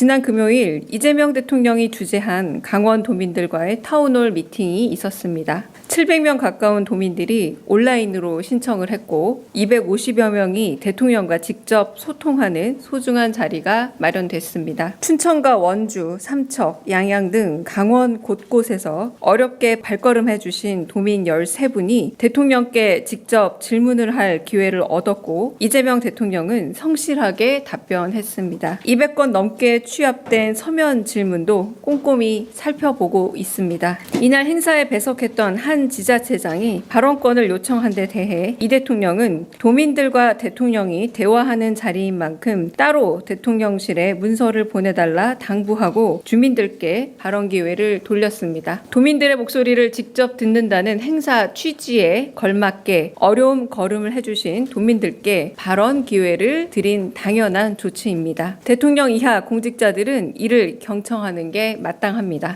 지난 금요일 이재명 대통령이 주재한 강원 도민들과의 타운홀 미팅이 있었습니다. 700명 가까운 도민들이 온라인으로 신청을 했고 250여 명이 대통령과 직접 소통하는 소중한 자리가 마련됐습니다. 춘천과 원주, 삼척, 양양 등 강원 곳곳에서 어렵게 발걸음해 주신 도민 13분이 대통령께 직접 질문을 할 기회를 얻었고 이재명 대통령은 성실하게 답변했습니다. 200건 넘게 취합된 서면 질문도 꼼꼼히 살펴보고 있습니다. 이날 행사에 배석했던 한 지자체장이 발언권을 요청한 데 대해 이 대통령은 도민들과 대통령이 대화하는 자리인 만큼 따로 대통령실에 문서를 보내달라 당부하고 주민들께 발언 기회를 돌렸습니다. 도민들의 목소리를 직접 듣는다는 행사 취지에 걸맞게 어려움 걸음을 해주신 도민들께 발언 기회를 드린 당연한 조치입니다. 대통령 이하 공직자들은 이를 경청하는 게 마땅합니다.